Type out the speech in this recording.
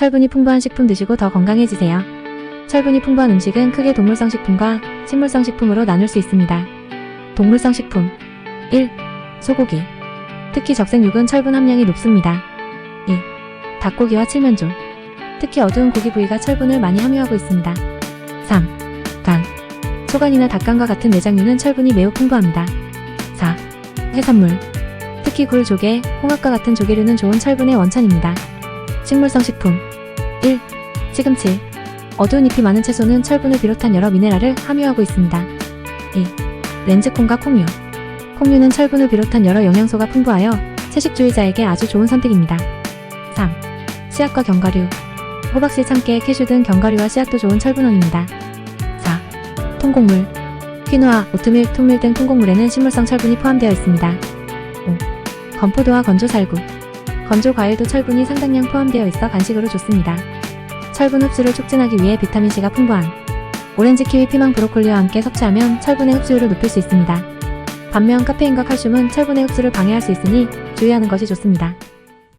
철분이 풍부한 식품 드시고 더 건강해지세요. 철분이 풍부한 음식은 크게 동물성 식품과 식물성 식품으로 나눌 수 있습니다. 동물성 식품 1. 소고기 특히 적색육은 철분 함량이 높습니다. 2. 닭고기와 칠면조 특히 어두운 고기 부위가 철분을 많이 함유하고 있습니다. 3. 간 소간이나 닭간과 같은 내장류는 철분이 매우 풍부합니다. 4. 해산물 특히 굴, 조개, 홍합과 같은 조개류는 좋은 철분의 원천입니다. 식물성 식품 1. 시금치 어두운 잎이 많은 채소는 철분을 비롯한 여러 미네랄을 함유하고 있습니다. 2. 렌즈콩과 콩류 콩류는 철분을 비롯한 여러 영양소가 풍부하여 채식주의자에게 아주 좋은 선택입니다. 3. 씨앗과 견과류 호박씨, 참깨, 캐슈 등 견과류와 씨앗도 좋은 철분원입니다. 4. 통곡물 퀴노아, 오트밀, 톱밀 등 통곡물에는 식물성 철분이 포함되어 있습니다. 5. 건포도와 건조 살구 건조 과일도 철분이 상당량 포함되어 있어 간식으로 좋습니다. 철분 흡수를 촉진하기 위해 비타민C가 풍부한 오렌지, 키위, 피망, 브로콜리와 함께 섭취하면 철분의 흡수율을 높일 수 있습니다. 반면 카페인과 칼슘은 철분의 흡수를 방해할 수 있으니 주의하는 것이 좋습니다.